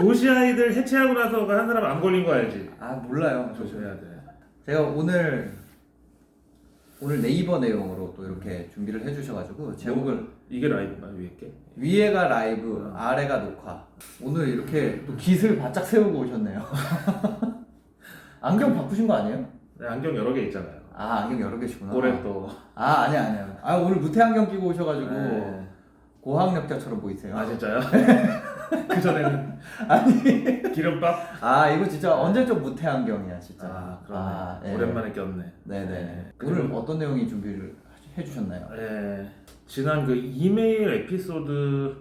도시 아이들 해체하고 나서 한 사람 안 걸린 거 알지? 아 몰라요. 저 조심해야 돼. 제가 오늘 오늘 네이버 내용으로 또 이렇게 준비를 해주셔가지고 제목을 이게 라이브가 위에 게? 위에가 라이브, 아래가 녹화. 오늘 이렇게 또 깃을 바짝 세우고 오셨네요. 안경 바꾸신 거 아니에요? 네, 안경 여러 개 있잖아요. 아 안경 여러 개시구나. 올해 또. 아 아니야 아니야. 아 오늘 무태 안경 끼고 오셔가지고 네. 고학력자처럼 보이세요. 아 진짜요? 그 전에는 아니. 기름밥? 아 이거 진짜 언제적 무태 안경이야 진짜. 아 그러네. 아, 예. 오랜만에 꼈네. 네네. 네. 오늘 그리고- 어떤 내용이 준비를 해주셨나요? 예, 지난 그 이메일 에피소드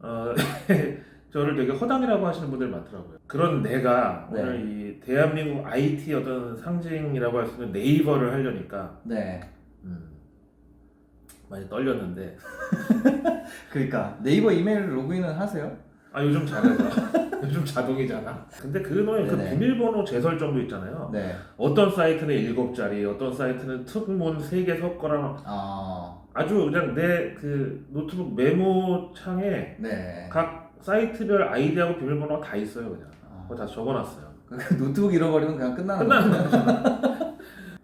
어, 저를 되게 허당이라고 하시는 분들 많더라고요. 그런 내가 네. 오늘 이 대한민국 IT 어떤 상징이라고 할 수 있는 네이버를 하려니까 네. 음, 많이 떨렸는데 그러니까 네이버 이메일 로그인은 하세요? 아 요즘 잘해서 요즘 자동이잖아. 근데 그거는 그 네네. 비밀번호 재설정도 있잖아요. 네. 어떤 사이트는 일곱 자리, 어떤 사이트는 특문 세개 섞어라. 아 아주 그냥 내 그 노트북 메모 창에 네. 각 사이트별 아이디하고 비밀번호가 다 있어요 그냥 아, 그거 다 적어놨어요 그 노트북 잃어버리면 그냥 끝나는 끝나는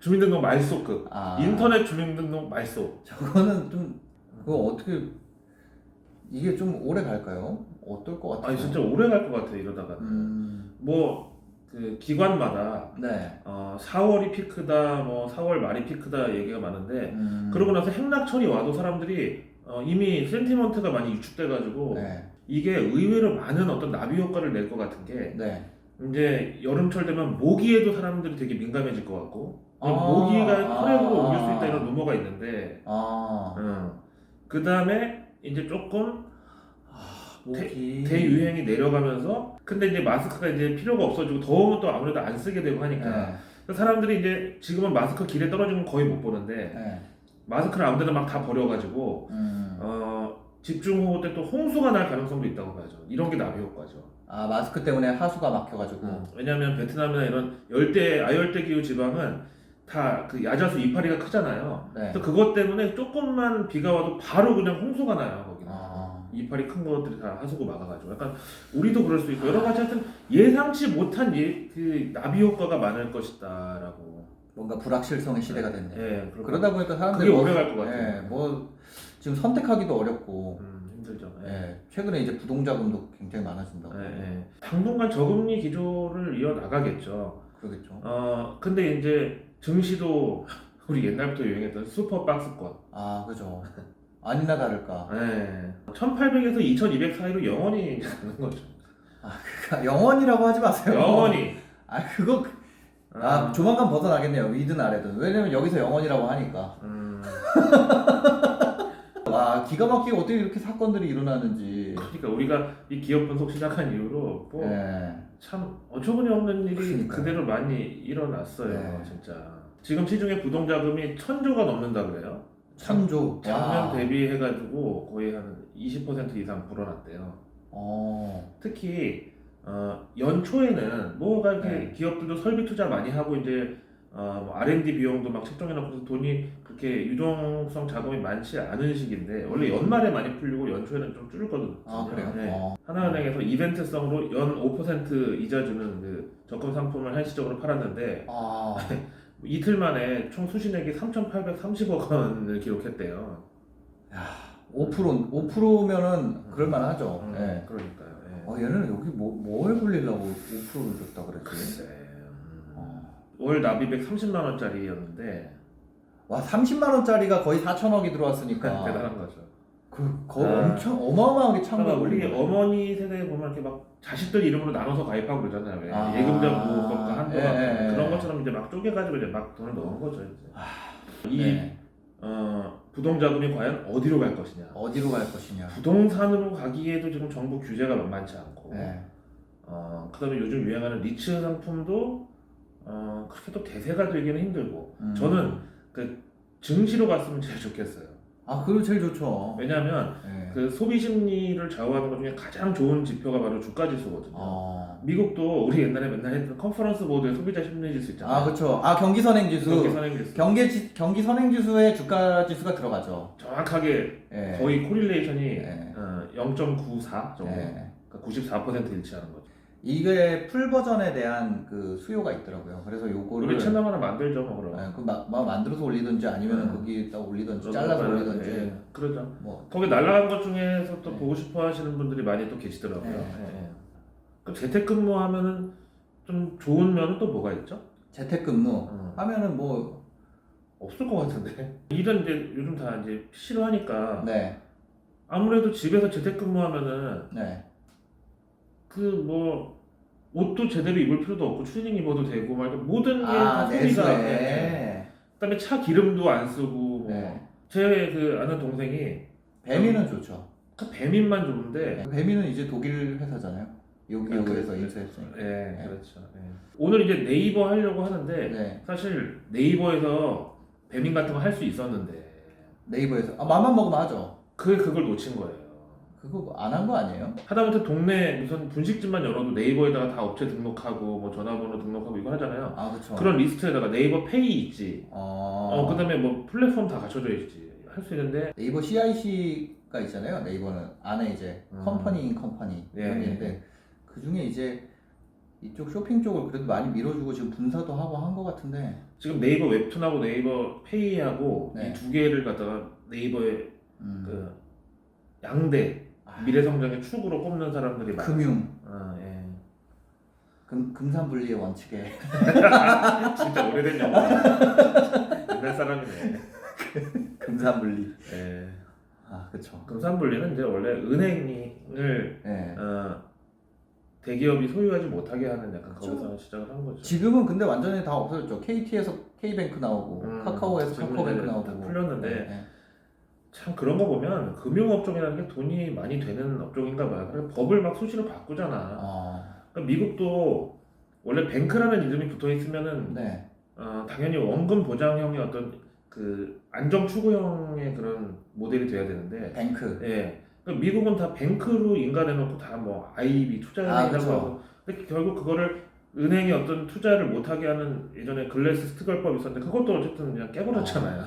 주민등록 말소급 아 인터넷 주민등록 말소 저거는 좀 그거 어떻게 이게 좀 오래 갈까요? 어떨 것 같아요? 아니 진짜 오래 갈 것 같아 이러다가 음. 뭐그 기관마다 네. 어 4월이 피크다 뭐 4월 말이 피크다 얘기가 많은데 음. 그러고 나서 행락철이 와도 사람들이 어, 이미 센티먼트가 많이 위축돼가지고 네. 이게 의외로 많은 어떤 나비 효과를 낼 것 같은 게 네. 이제 여름철 되면 모기에도 사람들이 되게 민감해질 것 같고 아, 모기가 혈액으로 아. 옮길 수 있다 이런 루머가 있는데 아. 그 다음에 이제 조금 모기. 대유행이 내려가면서 근데 이제 마스크가 이제 필요가 없어지고 더우면 또 아무래도 안 쓰게 되고 하니까 네. 그래서 사람들이 이제 지금은 마스크 길에 떨어지면 거의 못 보는데 네. 마스크를 아무데나 막 다 버려가지고 음. 어 집중호우 때 또 홍수가 날 가능성도 있다고 봐야죠 이런 게 나비 효과죠 아 마스크 때문에 하수가 막혀가지고. 음, 왜냐하면 베트남이나 이런 열대 아열대 기후 지방은 다 그 야자수 이파리가 크잖아요. 네. 그래서 그것 때문에 조금만 비가 와도 바로 그냥 홍수가 나요 거기는. 아. 이파리 큰 것들이 다 하수구 막아가지고 약간 우리도 그럴 수 있고 여러 가지 하여튼 예상치 못한 예, 그 나비 효과가 많을 것이다라고. 뭔가 불확실성의 시대가 됐네. 예, 그럴 그러다 보니까 사람들이 그게 뭐- 오래 갈 것 같아요. 예, 뭐 지금 선택하기도 어렵고. 음, 힘들죠. 예. 예, 최근에 이제 부동자금도 굉장히 많아진다고. 예, 예. 당분간 저금리 기조를 이어 나가겠죠. 그러겠죠. 어 근데 이제 증시도 우리 옛날부터 유행했던 슈퍼 박스권. 아 그죠. 아니나 다를까. 네. 1800에서 2200 사이로 영원히 가는 거죠. 영원이라고 하지 마세요. 영원히. 아 그거 아 조만간 벗어나겠네요. 위든 아래든. 왜냐면 여기서 영원이라고 하니까. 음, 와 기가 막히게 어떻게 이렇게 사건들이 일어나는지. 그러니까 우리가 이 기업 분석 시작한 이후로 뭐 참 예. 어처구니 없는 일이 그러니까요. 그대로 많이 일어났어요, 네. 진짜. 지금 시중에 부동 자금이 천조가 넘는다 그래요. 천조. 작년 와. 대비해가지고 거의 한 20% 이상 불어났대요. 어. 특히 어, 연초에는 뭐가 이렇게 네. 기업들도 설비 투자 많이 하고 이제 어, 뭐 R&D 비용도 막 책정해놓고 돈이 그렇게 유동성 자금이 많지 않은 시기인데 원래 연말에 많이 풀리고 연초에는 좀 줄거든요. 아 그래요. 네. 어. 하나은행에서 이벤트성으로 연 5% 이자 주는 그 적금 상품을 한시적으로 팔았는데 아. 이틀 만에 총 수신액이 3,830억 원을 기록했대요. 5% 5%면은 그럴만하죠. 음, 예. 그러니까요. 예. 어 얘는 여기 뭐뭘 굴리려고 5%를 줬다 그랬지? 글쎄. 월 납입액 30만 원짜리였는데 와 30만 원짜리가 거의 4천억이 들어왔으니까 대단한 거죠. 그 거 아. 엄청 어마어마하게 그러니까 창가 우리. 어머니 세대에 보면 이렇게 막 자식들 이름으로 나눠서 가입하고 그러잖아요. 왜 아. 예금자 보호법과 한도 예, 예, 예. 그런 것처럼 이제 막 쪼개가지고 이제 막 돈을 넣은 거죠. 이제. 이 네. 어, 부동자금이 과연 어디로 갈 것이냐. 어디로 갈 것이냐. 부동산으로 가기에도 지금 정부 규제가 만만치 않고. 네. 어, 그다음에 요즘 유행하는 리츠 상품도 어, 그렇게 또 대세가 되기는 힘들고. 음. 저는 그 증시로 갔으면 제일 좋겠어요. 아 그거 제일 좋죠. 왜냐하면 네. 그 소비 심리를 좌우하는 것 중에 가장 좋은 지표가 바로 주가 지수거든요. 어. 미국도 우리 옛날에 맨날 했던 컨퍼런스 보드의 소비자 심리 지수 있잖아요. 아 그렇죠. 아 경기 선행 지수. 경기 선행 지수. 경기 지, 경기 선행 지수에 주가 지수가 들어가죠. 정확하게 예. 거의 코릴레이션이 네. 어, 0.94 정도. 예. 그러니까 94% 일치하는 거죠. 이게 풀 버전에 대한 그 수요가 있더라고요. 그래서 요거를 우리 채널 하나 만들죠, 뭐 그럼. 네, 그 마, 마- 만들어서 올리든지 아니면 음. 거기다 올리든지 잘라서 거는, 올리든지 예, 그러죠. 뭐 거기 날라간 것 중에서 또 네. 보고 싶어 하시는 분들이 많이 또 계시더라고요. 네. 예, 예. 그럼 재택근무 하면은 좀 좋은 면은 또 뭐가 있죠? 재택근무 음. 하면은 뭐 없을 것 같은데. 일은 이제 요즘 다 이제 PC로 하니까 네, 아무래도 집에서 재택근무하면은 네, 그뭐 옷도 제대로 입을 필요도 없고 추리닝 입어도 되고 말고 모든 게다 아 소비가 네. 그다음에 차 기름도 안 쓰고 뭐. 네. 제그 아는 동생이 배민은 좋죠. 그 배민만 좋은데 배민은 이제 독일 회사잖아요. 여기 아, 여기에서 그- 인수했으니까. 예 네. 그렇죠 예. 오늘 이제 네이버 하려고 하는데 네, 사실 네이버에서 배민 같은 거 할 수 있었는데 네이버에서 아 맘만 먹으면 하죠. 그 그걸 놓친 거예요 그거 안 한 거 아니에요? 하다못해 동네 무슨 분식집만 열어도 네이버에다가 다 업체 등록하고 뭐 전화번호 등록하고 이거 하잖아요 아 그렇죠. 그런 리스트에다가 네이버 페이 있지 어, 어 그다음에 뭐 플랫폼 다 갖춰져 있지 할 수 있는데 네이버 CIC가 있잖아요. 네이버는 안에 이제 음. 컴퍼니인 컴퍼니 예, 이런 게 예. 있는데 그 중에 이제 이쪽 쇼핑 쪽을 그래도 많이 밀어주고 지금 분사도 하고 한 것 같은데 지금 네이버 웹툰하고 네이버 페이하고 네. 이 두 개를 갖다가 네이버의 음. 그 양대 아, 미래 성장의 축으로 꼽는 사람들이 많아요. 금융 아, 예. 금, 금산분리의 원칙에 진짜 오래된 영화. 옛날 사람이네. 금산분리 예. 아 그쵸 금산분리는 이제 원래 은행을 예. 어, 대기업이 소유하지 못하게 하는 약간 그쵸. 거기서 시작을 한 거죠. 지금은 근데 완전히 다 없어졌죠 KT에서 K뱅크 나오고 음, 카카오에서 지금은 카카오뱅크 이제 나오고 다 풀렸는데 예, 예. 참 그런 거 보면 금융업종이라는 게 돈이 많이 되는 업종인가 봐요. 그래서 법을 막 수시로 바꾸잖아. 어, 그러니까 미국도 원래 뱅크라는 이름이 붙어 있으면은 네 어, 당연히 원금 보장형의 어떤 그 안정 추구형의 그런 모델이 돼야 되는데 뱅크 예. 그러니까 미국은 다 뱅크로 인간해놓고 다 뭐 IB 아, 투자은행이라고 그쵸. 하고 근데 결국 그거를 은행이 어떤 투자를 못하게 하는 예전에 글래스 스티걸법이 있었는데 그것도 어쨌든 그냥 깨버렸잖아요.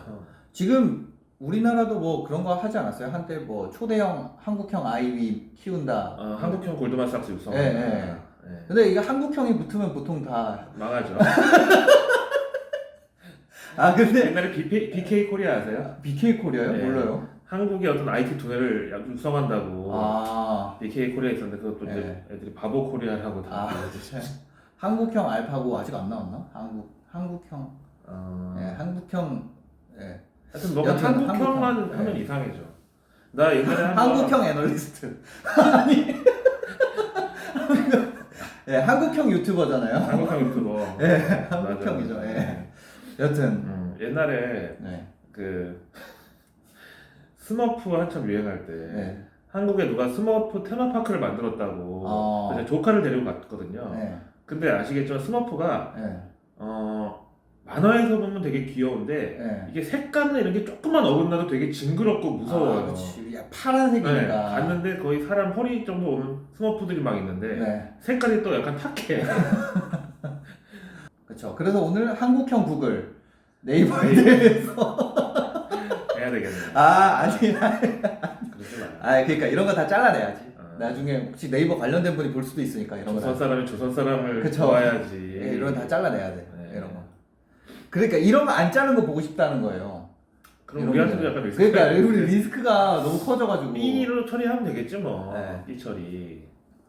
지금 우리나라도 뭐 그런 거 하지 않았어요? 한때 뭐 초대형 한국형 아이비 키운다. 어, 한국형 골드만삭스 육성. 예, 예. 예. 근데 이게 한국형이 붙으면 보통 다. 망하죠. 아 근데 옛날에 BK, BK 코리아 아세요? BK 코리아요? 네. 몰라요. 한국의 어떤 IT 두뇌를 약- 육성한다고 아, BK 코리아 있었는데 그것도 이제 네. 애들이 바보 코리아라고 다. 아 진짜. 한국형 알파고 아직 안 나왔나? 한국 한국형. 어... 예, 한국형. 예. 하여튼 여튼 한국형만 한국형. 하면 네. 이상해져. 나 옛날에 한 번 한국형 애널리스트. 아니. 예, 한국형 유튜버잖아요. 한국형 유튜버. 예, 맞아. 한국형이죠. 예. 여튼. 음, 옛날에 네. 그 스머프 한참 유행할 때 네. 한국에 누가 스머프 테마파크를 만들었다고 어. 그래서 조카를 데리고 갔거든요. 네. 근데 아시겠지만 스머프가 네. 어 만화에서 보면 되게 귀여운데 네. 이게 색깔이나 이런 게 조금만 어긋나도 되게 징그럽고 무서워요. 아, 그치. 야, 네, 파란색이니까. 갔는데 거의 사람 허리 정도 오는 스머프들이 막 있는데 네. 색깔이 또 약간 탁해. 그렇죠. 그래서 오늘 한국형 구글 네이버에 대해서 해야 되겠네. 아 아니 아 그러지 마. 그러니까 이런 거 다 잘라내야지. 어. 나중에 혹시 네이버 관련된 분이 볼 수도 있으니까 이런 거 조선 다. 사람이 조선 사람을 그쵸. 좋아야지. 예, 이런 거 다 잘라내야 돼. 네. 이런 거. 그러니까 이런 거안 자른 거 보고 싶다는 거예요. 그럼 이런 우리한테도 거. 약간 리스크. 그러니까 우리 리스크가 너무 커져가지고. B로 처리하면 되겠지 뭐. 네. B 처리.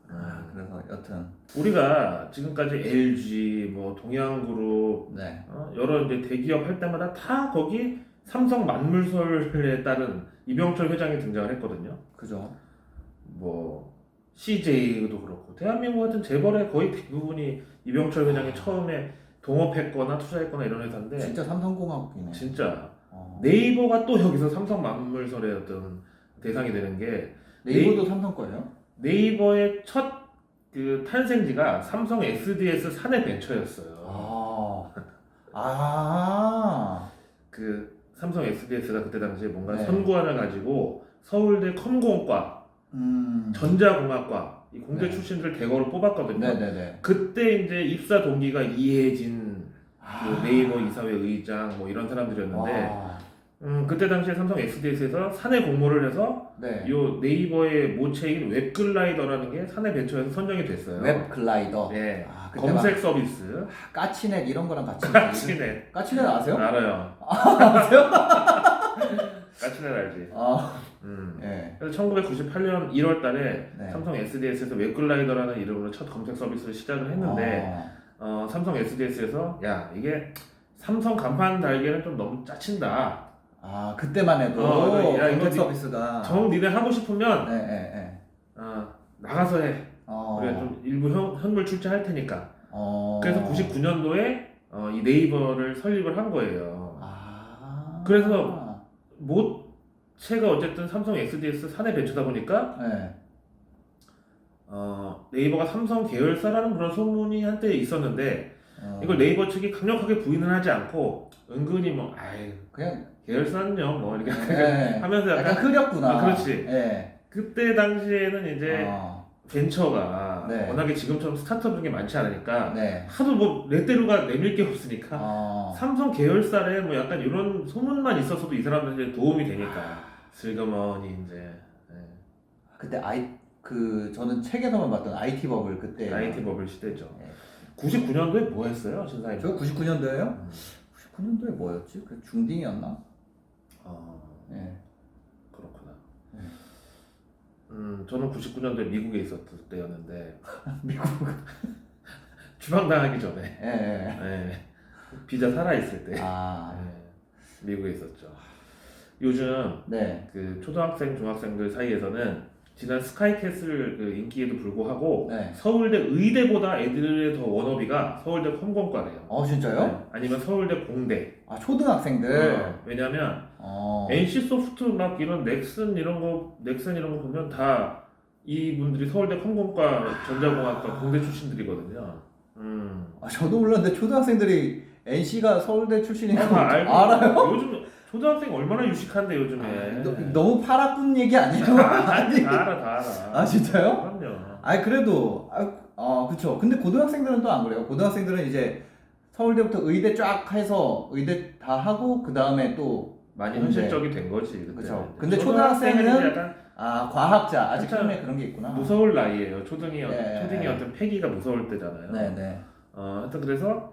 아, 그래서 여튼 우리가 지금까지 LG, 뭐 동양그룹 네. 어, 여러 이제 대기업 할 때마다 다 거기 삼성 만물설에 따른 이병철 회장이 등장을 했거든요. 그죠. 뭐 CJ도 그렇고 대한민국 같은 재벌의 거의 대부분이 이병철 회장이 처음에 동업했거나 투자했거나 이런 회사인데 진짜 삼성공화국이네. 네. 진짜 어. 네이버가 또 여기서 삼성 만물설의 어떤 대상이 되는 게 네이버도 삼성 거예요? 네이버의 첫 그 탄생지가 삼성 SDS 사내 벤처였어요. 아. 아. 그 삼성 SDS가 그때 당시에 뭔가 네. 선구안을 가지고 서울대 컴공과 음. 전자공학과 이 공대 네. 출신들을 대거로 뽑았거든요. 네네네. 그때 이제 입사 동기가 이혜진 그 아. 네이버 이사회 의장 뭐 이런 사람들이었는데 와. 음, 그때 당시에 삼성 XDS에서 사내 공모를 해서 네. 요 네이버의 모체인 웹글라이더라는 게 사내 벤처에서 선정이 됐어요. 웹 글라이더. 네. 아, 그때 검색 서비스. 막 까치넷 이런 거랑 같이. 까치넷. 까치넷 아세요? 알아요. 아세요? 까치넷 알지. 아, 음. 예. 그래서 1998년 1월 달에 네. 삼성 SDS에서 웹글라이더라는 이름으로 첫 검색 서비스를 시작을 했는데 어, 삼성 SDS에서 야 이게 삼성 간판 달기에는 좀 너무 짜친다. 아, 그때만 해도 어, 야, 이거 서비스가. 정 니네 하고 싶으면 네, 네, 네. 어, 나가서 해. 어. 우리가 좀 일부 현, 현물 출제할 테니까. 어. 그래서 99년도에 어, 이 네이버를 설립을 한 거예요. 아. 그래서- 모체가 어쨌든 삼성 SDS 사내 벤처다 보니까 네. 어, 네이버가 삼성 계열사라는 그런 소문이 한때 있었는데 어. 이걸 네이버 측이 강력하게 부인은 하지 않고 은근히 뭐 아이 그냥 계열사는요 뭐 이렇게 네. 하면서 약간 약간 흐렸구나. 아, 그렇지. 예. 그때 당시에는 이제 어. 벤처가 네. 워낙에 지금처럼 스타트업인 게 많지 않으니까 네. 하도 뭐 레떼루가 내밀 게 없으니까 어. 삼성 계열사래 뭐 약간 이런 소문만 있었어도 이 사람들한테 도움이 되니까 슬그머니 이제 네. 그때 아이 그 저는 책에서만 봤던 IT 버블 그때. IT 버블 시대죠. 네. 99년도에 뭐 했어요, 신사임? 저 99년도에요? 음. 99년도에 뭐였지? 그 중딩이었나? 어, 예. 그렇구나. 네. 음, 저는 99년도에 미국에 있었을 때였는데 미국. 추방당하기 전에 예. 예. 네. 비자 살아 있을 때 아. 네. 미국에 있었죠. 요즘 네. 그 초등학생, 중학생들 사이에서는 지난 스카이캐슬 그 인기에도 불구하고 네. 서울대 의대보다 애들의 더 워너비가 서울대 컴공과래요. 어 진짜요? 네. 아니면 서울대 공대. 아 초등학생들. 어, 왜냐면 어. NC 소프트 막 이런 넥슨 이런 거 넥슨 이런 거 보면 다 이분들이 서울대 컴공과 전자공학과 공대 출신들이거든요. 음. 아 저도 몰랐는데 초등학생들이 NC가 서울대 출신인 다거 알고 알아요? 요즘 초등학생 얼마나 유식한데 요즘에. 아, 너, 너무 파라꾼 얘기 아니에요? 아니 다 알아 다 알아. 아 진짜요? 그럼요. 아니 그래도 아, 아 그쵸. 근데 고등학생들은 또 안 그래요. 고등학생들은 이제 서울대부터 의대 쫙 해서 의대 다 하고 그 다음에 또 많이. 현실적이 된 거지. 그때. 그쵸. 근데 초등학생은 약간 아 과학자 아직 처음에 그런 게 있구나. 무서울 나이예요. 초등이 네, 초등이 네. 어떤 패기가 무서울 때잖아요. 네네. 어, 하여튼 그래서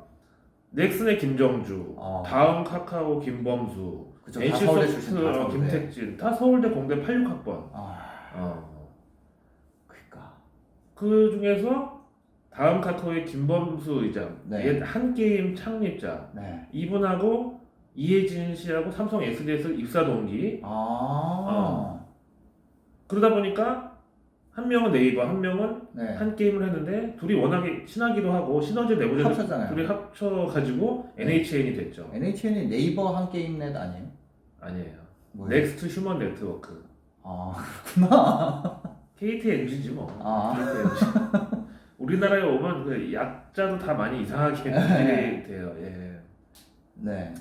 넥슨의 김정주, 어. 다음 카카오 김범수, 그쵸. 다 NC 서울대 소프트 출신 다 어, 서울대. 김택진 다 서울대 공대 86학번. 아 어. 그니까. 그 중에서 다음 카카오의 김범수 의장, 네. 옛 한 게임 창립자 네. 이분하고 이혜진 씨하고 삼성 SDS 입사 동기. 아. 어. 그러다 보니까 한 명은 네이버, 한 명은 네. 한 게임을 했는데 둘이 워낙에 친하기도 하고 시너지 내보자 합쳤잖아요. 둘이 합쳐가지고 네. NHN이 됐죠. NHN이 네이버 한 게임 넷 아니에요? 아니에요. 뭐예요? 넥스트 휴먼 네트워크. 아 그렇구나. KTNG지 뭐. 아. KTNG. 우리나라에 오면 그 약자도 다 많이 이상하게 분들이 돼요. 예. 네.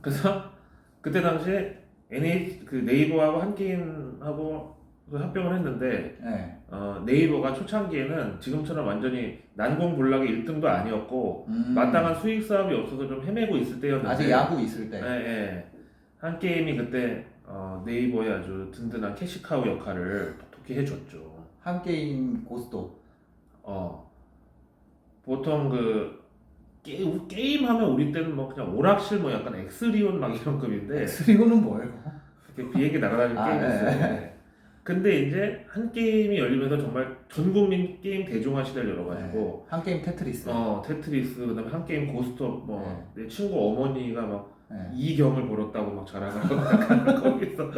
그래서 그때 당시에 NH 그 네이버하고 한 게임하고 그 합병을 했는데 네. 어, 네이버가 초창기에는 지금처럼 완전히 난공불락의 1등도 아니었고 음. 마땅한 수익 사업이 없어서 좀 헤매고 있을 때였는데 아직 야구 있을 때. 예, 예. 한 게임이 그때 어, 네이버의 아주 든든한 캐시카우 역할을 톡톡히 해줬죠. 한 게임 고스톱. 어 보통 그 게, 게임 하면 우리 때는 뭐 그냥 오락실 뭐 약간 엑스리온 막 이런 급인데 스리고는 뭐예요? 이렇게 비행기 날아다니는 아, 게임이 네. 있어요. 근데 이제 한 게임이 열리면서 정말 전 국민 게임 대중화 시대를 열어가지고 한 게임 테트리스. 어 테트리스 그다음에 한 게임 고스톱 뭐 내 친구 어머니가 막 네. 이경을 벌었다고 막 자랑을 하고 약간 거기서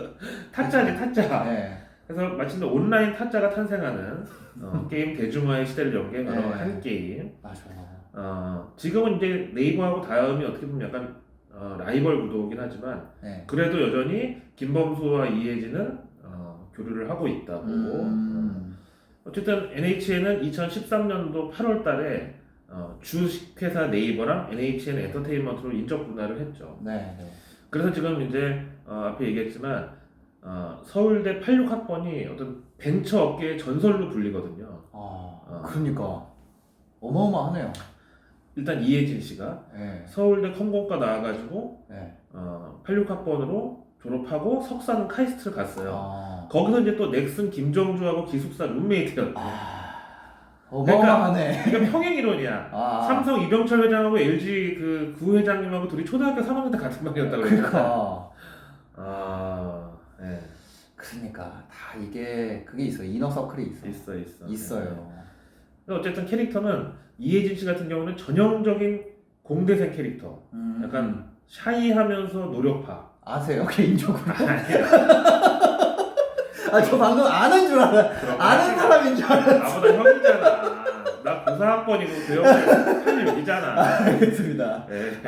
타짜지 타짜 네. 그래서 마침내 온라인 타짜가 탄생하는 어, 게임 대중화의 시대를 연게 바로 네. 한 게임 맞아. 어, 지금은 이제 네이버하고 다음이 어떻게 보면 약간 어, 라이벌 구도긴 하지만 네. 그래도 여전히 김범수와 이혜진은 어, 교류를 하고 있다고 음. 어쨌든 NHN은 2013년도 8월 달에 어, 주식회사 네이버랑 NHN 엔터테인먼트로 인적 분할을 했죠. 네. 네. 그래서 지금 이제 어, 앞에 얘기했지만 어, 서울대 86학번이 어떤 벤처 업계의 전설로 불리거든요. 아, 어. 그러니까 어마어마하네요. 일단 이혜진 씨가 네. 서울대 컴공과 나와가지고 네. 어, 86학번으로 졸업하고 석사는 카이스트를 갔어요. 아. 거기서 이제 또 넥슨 김정주하고 기숙사 룸메이트였다. 아. 어마어마하네. 그러니까 평행 이론이야. 아. 삼성 이병철 회장하고 LG 그 구 회장님하고 둘이 초등학교 3학년 때 같은 방이었다고 그랬잖아. 그러니까. 아, 예. 그러니까 다 이게 그게 있어. 이너 서클이 있어. 있어 있어. 있어요. 예. 어쨌든 캐릭터는 이혜진 씨 같은 경우는 전형적인 공대생 캐릭터. 음. 약간 샤이하면서 노력파. 아세요 개인적으로? 아니야. 아 저 방금 아는 줄 알아. 그럼 아는 사람인 줄 알아. 나보다 형이잖아. 나 고사학번이고 그 형이 86이잖아. 알겠습니다. 예.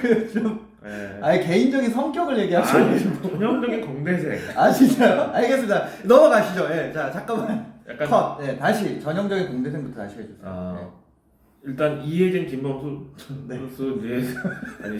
그좀 예. 아니 개인적인 성격을 얘기하죠. 아니, 전형적인 공대생. 아 진짜요? 알겠습니다. 넘어가시죠. 예. 자 잠깐만. 약간 컷. 예. 다시 전형적인 공대생부터 다시 해주세요. 아, 일단 이혜진 김범수 네. 선수 이제 아니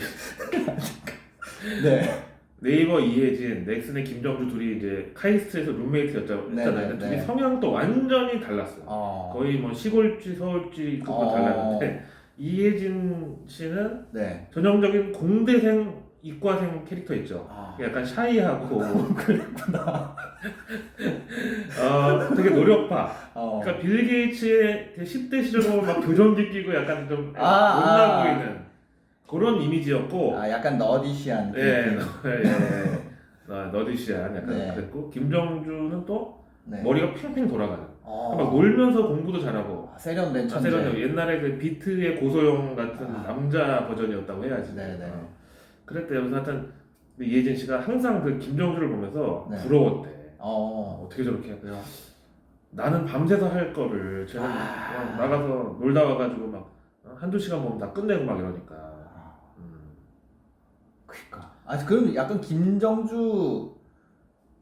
네. 네. 네이버 이혜진, 넥슨의 김정주 둘이 이제 카이스트에서 룸메이트였잖아요. 네, 네, 둘이 네. 성향도 완전히 달랐어요. 어. 거의 뭐 시골지 서울지 그거 어. 달랐는데 이혜진 씨는 네. 전형적인 공대생 이과생 캐릭터 있죠. 아. 약간 샤이하고 어, 되게 노력파. 어. 그러니까 빌 게이츠의 10대 시절 보면 막 교정기 끼고 약간 좀 아, 못나 아. 보이는 그런 이미지였고 아 약간 너디시한. 예, 느낌. 예, 예. 어, 너디시한 약간 네. 그랬고 김정주는 또 네. 머리가 팽팽 돌아가는 어. 막 놀면서 공부도 잘하고 아, 세련된 천재. 사실은 옛날에 그 비트의 고소영 같은 아. 남자 버전이었다고 해야지 네, 네. 어. 그랬대 그래서 하여튼 그 이혜진 씨가 항상 그 김정주를 보면서 네. 부러웠대 어. 어떻게 저렇게 그래요 나는 밤새서 할 거를 쟤는 아. 그냥 나가서 놀다 와가지고 막 어, 한두 시간 보면 다 끝내고 막 이러니까 음. 그니까. 아 그럼 약간 김정주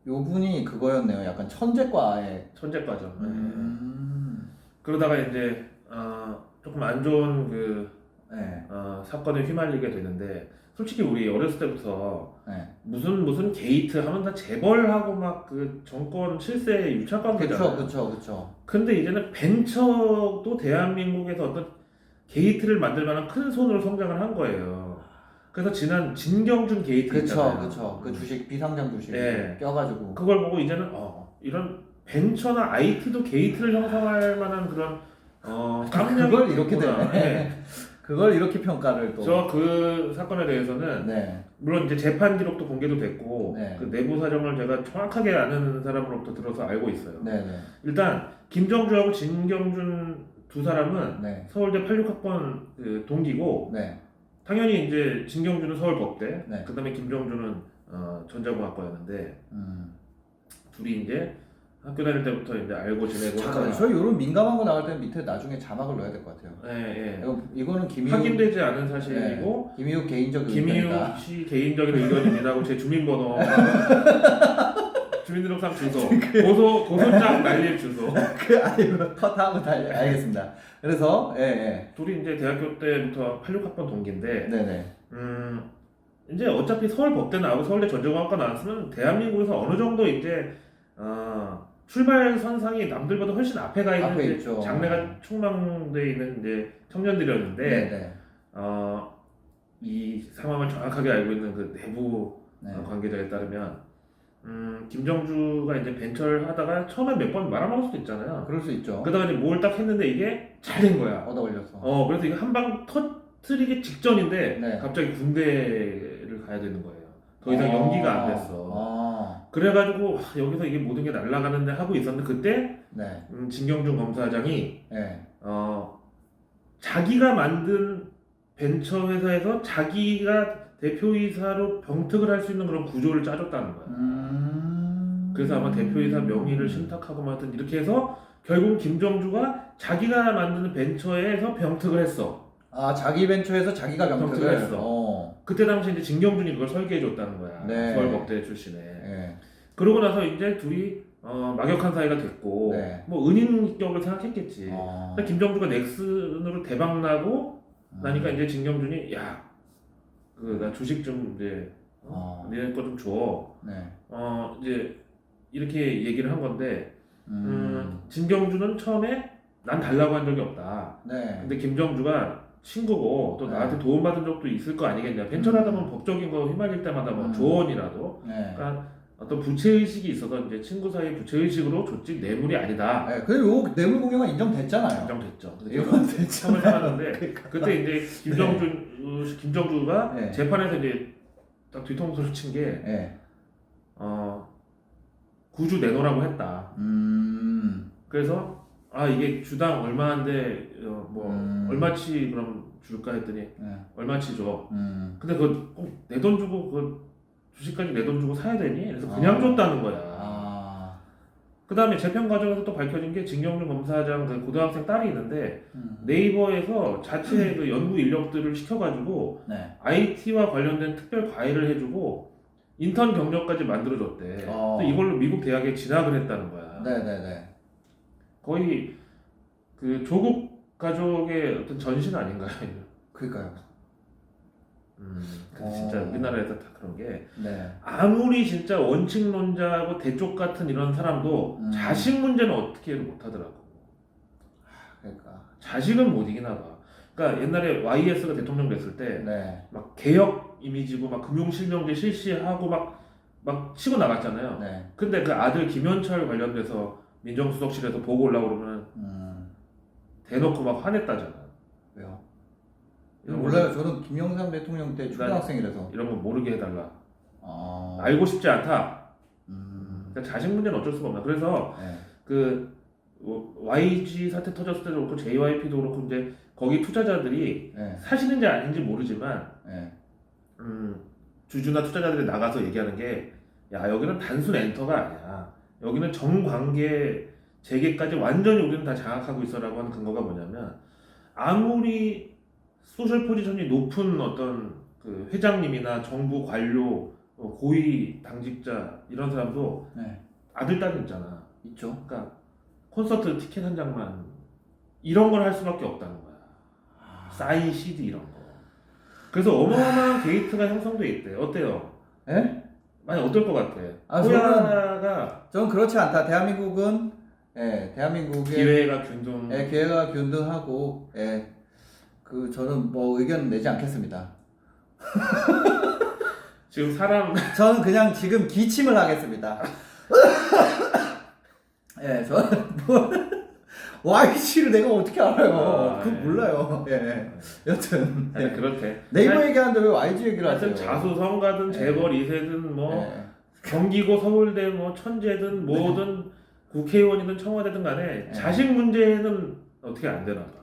요 분이 그거였네요. 약간 천재과에. 천재과죠 네. 음. 그러다가 이제 어, 조금 안 좋은 그 네. 어, 사건에 휘말리게 되는데 솔직히 우리 어렸을 때부터 네. 무슨 무슨 게이트 하면 다 재벌하고 막 그 정권 7세 유착 관계잖아요. 그쵸 그쵸 그쵸. 근데 이제는 벤처도 대한민국에서 어떤 게이트를 만들 만한 큰 손으로 성장을 한 거예요. 그래서 지난 진경준 게이트 그쵸 있잖아요. 그쵸. 그 주식 비상장 주식 네. 껴가지고. 그걸 보고 이제는 어, 이런 벤처나 IT도 게이트를 형성할 만한 그런 어, 깜냥이 그걸 이렇게 있구나. 되네. 네. 그걸 이렇게 평가를 또. 저 그 사건에 대해서는 네. 물론 이제 재판 기록도 공개도 됐고 네. 그 내부 사정을 제가 정확하게 아는 사람으로부터 들어서 알고 있어요. 네 네. 일단 김정주하고 진경준 두 사람은 네. 서울대 86학번 그 동기고 네. 당연히 이제 진경준은 서울법대, 네. 그다음에 김정주는 어, 전자공학과였는데 음. 둘이 이제 학교 다닐 때부터 이제 알고 지내고 잠깐 하다가 저 이런 민감한 거 나갈 때는 밑에 나중에 자막을 넣어야 될 것 같아요. 예, 예. 이거, 이거는 김희욱 확인되지 않은 사실이고 네. 김희욱 개인적 김희욱 의견이다. 씨 개인적인 의견입니다고 제 주민번호 주민등록상 주소 고소 고소장 날릴 주소 그 아이고 컷하고 달려. 알겠습니다. 그래서 예 둘이 이제 대학교 때부터 86학번 동기인데 예. 네네. 음 이제 어차피 서울 법대 나오고 서울대 전자공학과 나왔으면 대한민국에서 어느 정도 이제 어, 출발 선상이 남들보다 훨씬 앞에 가 있는 앞에 이제 있죠. 장래가 충망돼 있는 이제 청년들이었는데 네네. 어, 이 상황을 정확하게 알고 있는 그 내부 네. 어, 관계자에 따르면 음, 김정주가 이제 벤처를 하다가 처음에 몇 번 말아먹을 수도 있잖아요. 그럴 수 있죠. 그러다가 이제 뭘 딱 했는데 이게 잘 된 거야. 얻어 걸려서. 어, 그래서 이거 한 방 터트리기 직전인데 네. 갑자기 군대를 가야 되는 거예요. 더 이상 아. 연기가 안 됐어. 아. 그래가지고 하, 여기서 이게 모든 게 날아가는데 하고 있었는데 그때 네. 음, 진경준 검사장이 네. 어, 자기가 만든 벤처 회사에서 자기가 대표이사로 병특을 할 수 있는 그런 구조를 짜줬다는 거야. 음. 그래서 아마 대표이사 명의를 신탁하고 뭐 하여튼 이렇게 해서 결국 김정주가 자기가 만드는 벤처에서 병특을 했어. 아 자기 벤처에서 자기가 병특을 병특을 했어. 어. 그때 당시 이제 진경준이 그걸 설계해 줬다는 거야. 네. 서울법대 출신에. 예. 그러고 나서 이제 둘이 어, 막역한 사이가 됐고 네. 뭐 은인격을 생각했겠지. 어. 김정주가 넥슨으로 대박 나고 음. 나니까 이제 진경준이 야, 그나 주식 좀 이제 어. 니네 거 좀 줘. 네. 어 이제 이렇게 얘기를 한 건데 음. 음, 진경주는 처음에 난 달라고 한 적이 없다. 네. 근데 김정주가 친구고 또 네. 나한테 도움받은 적도 있을 거 아니겠냐. 벤처하다 보면 법적인 거 휘말릴 때마다 뭐 음. 조언이라도 네. 그러니까 어떤 부채의식이 있어서 이제 친구 사이 부채의식으로 줬지 뇌물이 아니다. 네. 그리고 요 뇌물 공여가 인정됐잖아요. 인정됐죠. 이건 처음을 됐잖아요. 살았는데 그때 이제 김정주 어, 김정주가 네. 재판에서 이제 딱 뒤통수를 친 게 네. 어, 구주 내놓으라고 했다. 음. 그래서 아 이게 주당 얼마인데 어, 뭐 음. 얼마치 그럼 줄까 했더니 네. 얼마치 줘. 음. 근데 그내 돈 주고 그 주식까지 내 돈 주고 사야 되니? 그래서 그냥 아. 줬다는 거야. 아. 그 다음에 재판 과정에서 또 밝혀진 게 진경준 검사장 그 고등학생 딸이 있는데 음. 네이버에서 자체 그 연구 인력들을 시켜가지고 네. IT와 관련된 특별 과외를 해주고 인턴 경력까지 만들어줬대. 어. 그래서 이걸로 미국 대학에 진학을 했다는 거야. 네네네. 거의 그 조국 가족의 어떤 전신 아닌가요? 그니까요. 음, 근데 어. 진짜 우리나라에서 다 그런 게 네. 아무리 진짜 원칙론자고 대쪽 같은 이런 사람도 음. 자식 문제는 어떻게 못하더라고. 그러니까. 자식은 못 이기나 봐. 그러니까 옛날에 YS가 대통령 됐을 때 네. 막 개혁 이미지고 막 금융 실명제 실시하고 막, 막 치고 나갔잖아요. 네. 근데 그 아들 김현철 관련돼서 민정수석실에서 보고 그러면 음. 대놓고 막 화냈다잖아. 몰라요. 저는 김영삼 대통령 때 초등학생이라서. 거, 이런 거 모르게 해달라. 아. 알고 싶지 않다. 음. 그러니까 자식 문제는 어쩔 수가 없나. 그래서 네. 그 어, YG 사태 터졌을 때도 그렇고 JYP도 그렇고 이제 거기 투자자들이 네. 사실인지 아닌지 모르지만 네. 음, 주주나 투자자들이 나가서 얘기하는 게, 야, 여기는 단순 엔터가 아니야. 여기는 정관계 재개까지 완전히 우리는 다 장악하고 있어라고 하는 근거가 뭐냐면, 아무리 소셜 포지션이 높은 어떤 그 회장님이나 정부 관료, 어, 고위 당직자, 이런 사람도 네. 아들, 딸이 있잖아. 있죠. 그러니까 콘서트 티켓 한 장만, 이런 걸 할 수밖에 없다는 거야. 사인 CD 이런 거. 그래서 어마어마한 게이트가 형성돼 있대. 어때요? 예? 많이 어떨 것 같아? 아, 호야가 저는 그렇지 않다. 대한민국은 예, 대한민국의 기회가 균등. 예, 기회가 균등하고 예. 그 저는 뭐 의견 내지 않겠습니다. 지금 사람 저는 그냥 지금 기침을 하겠습니다. 예, 저는 뭐 YG를 내가 어떻게 알아요? 아, 그거 예. 몰라요. 예. 여튼 아니, 예. 그렇대. 네이버 얘기하는데 왜 YG 얘기를? 하여튼 자수성가든 네. 재벌 2세든 뭐 예. 경기고 서울대 뭐 천재든 뭐든 국회의원이든 청와대든 간에 네. 자식 문제는 어떻게 안 되나 봐.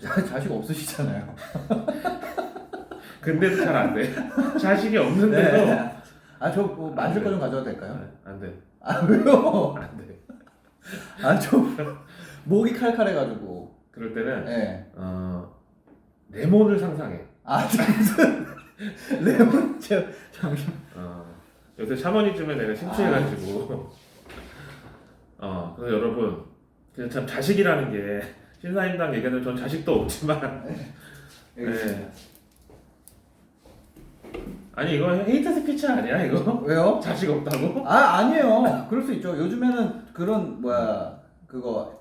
자, 자식 없으시잖아요. 근데도 잘 안 돼. 자식이 없는데도 네. 아, 저 뭐 만질 거 좀 가져도 될까요? 네, 안 돼. 아, 왜요? 안 돼. 아, 좀 목이 칼칼해가지고. 그럴 때는 예. 어, 레몬을 상상해. 아, 무슨 레몬 저 잠시. 어, 요새 샤머니즘에 내가 심취해가지고 어 그래서 여러분 그냥 참 자식이라는 게 신사임당 얘기하는 전 자식도 없지만 네. 아니 이거 헤이트 스피치 아니야 이거 왜요? 자식 없다고 아 아니에요. 그럴 수 있죠. 요즘에는 그런 뭐야 그거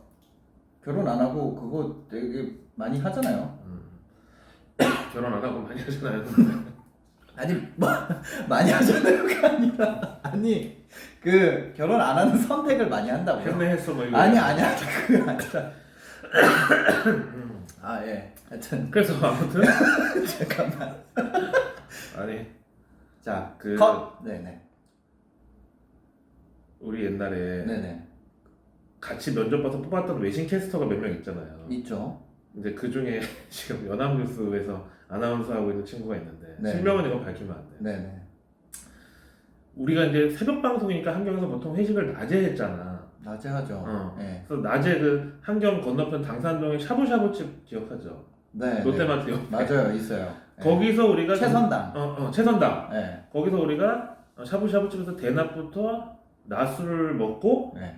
결혼 안 하고 그거 되게 많이 하잖아요. 음. 결혼 안 하고 많이 하잖아요 아니 뭐 많이 하잖아요가 아니라 아니 그 결혼 안 하는 선택을 많이 한다고요. 했네 뭐 이거 아니 아니 아니 그게 아니라. 아 예. 하여튼 그래서 아무튼 잠깐만. 아니 자 그- 컷. 네네. 우리 옛날에 네네. 같이 면접 봐서 뽑았던 외신 캐스터가 몇 명 있잖아요 있죠. 이제 그 중에 지금 연합뉴스에서 아나운서 하고 있는 친구가 있는데 네. 실명은 이건 밝히면 안 돼. 네네. 우리가 이제 새벽 방송이니까 한경에서 보통 회식을 낮에 했잖아. 낮에 하죠. 어. 네. 그래서 낮에 그 한경 건너편 당산동의 샤브샤브집 기억하죠? 네. 롯데마트 네. 옆에. 맞아요. 있어요. 네. 거기서 우리가 최선당. 어, 어, 최선당. 네. 거기서 우리가 어, 샤브샤브집에서 대낮부터 낮술을 먹고 네.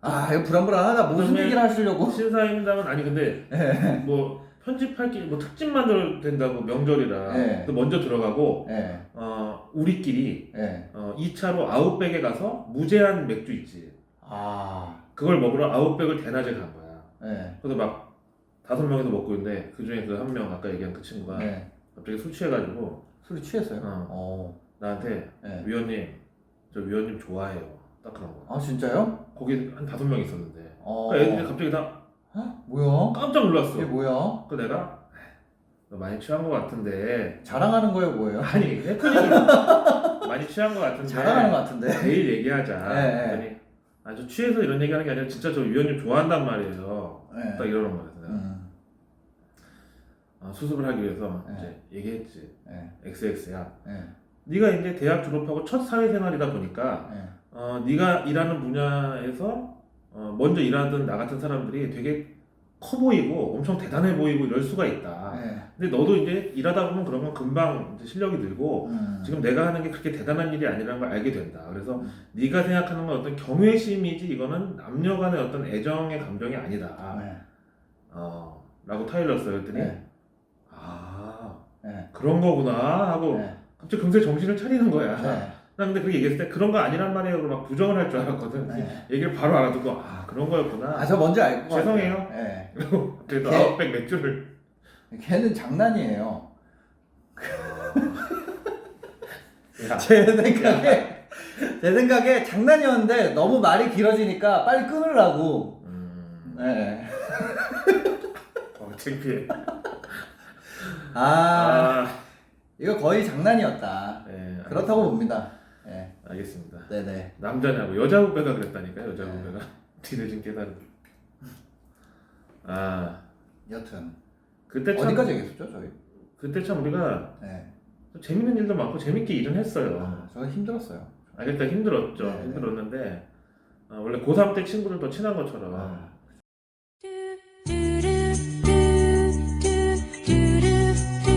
아 이거 불안불안하다. 무슨 그다음에 얘기를 하시려고? 신사임당은 아니 근데 네. 뭐 편집할 게 뭐 특집 만들어야 된다고 명절이라 네. 먼저 들어가고 네. 어 우리끼리 네. 어 2차로 아웃백에 가서 무제한 맥주 있지 아. 그걸 먹으러 아웃백을 대낮에 간 거야 네. 그래서 막 다섯 명이서 먹고 있는데 그 중에 그 한 명 아까 얘기한 그 친구가 네. 갑자기 술 취해가지고 술이 취했어요? 어. 어. 나한테 네. 위원님 저 위원님 좋아해요 딱 그런 거 아 진짜요? 거기 한 다섯 명 있었는데 어. 그러니까 애들이 갑자기 다 어? 뭐야? 깜짝 놀랐어 이게 뭐야? 그 내가 너 많이 취한 거 같은데 자랑하는 거예요, 뭐예요? 아니 해프닝 많이 취한 거 같은데 자랑하는 것 같은데. 내일 얘기하자 네, 네. 그랬더니 아저 취해서 이런 얘기하는 게 아니라 진짜 저 위원님 좋아한단 말이에요 네. 딱 이러는 내가 음. 아, 수습을 하기 위해서 네. 이제 얘기했지 네. XX야 네. 네가 이제 대학 졸업하고 첫 사회생활이다 보니까 네. 어, 네가 일하는 분야에서 어, 먼저 일하던 나 같은 사람들이 되게 커 보이고 엄청 대단해 보이고 이럴 수가 있다. 네. 근데 너도 이제 일하다 보면 그러면 금방 이제 실력이 늘고 음. 지금 내가 하는 게 그렇게 대단한 일이 아니라는 걸 알게 된다. 그래서 음. 네가 생각하는 건 어떤 경외심이지 이거는 남녀 간의 어떤 애정의 감정이 아니다. 네. 어, 라고 타일렀어요. 그랬더니 네. 아 네. 그런 거구나 하고 네. 갑자기 금세 정신을 차리는 거야. 네. 나 근데 그렇게 얘기했을 때 그런 거 아니란 말이에요. 막 부정을 할 줄 알았거든. 네. 얘기를 바로 알아듣고 아 그런 거였구나. 아, 저 뭔지 알고. 죄송해요. 네. 그리고 그래도 걔- 아웃백 맥주를 걔는 장난이에요. 야, 제 생각에 제 생각에 장난이었는데 너무 말이 길어지니까 빨리 끊으려고. 음, 네. 어, 창피해. 아, 아, 이거 거의 장난이었다. 네, 그렇다고 봅니다. 네. 알겠습니다. 네네. 남자냐고 여자 후배가 그랬다니까 여자 네. 후배가 뒤늦은 깨달음. 아 여튼 그때 참 어디까지 얘기했었죠 저희? 그때 참 우리가 네. 재밌는 일도 많고 재밌게 일은 했어요. 아, 저는 힘들었어요. 아 그때 힘들었죠. 네. 힘들었는데 어, 원래 고3 때 친구들 더 친한 것처럼 아.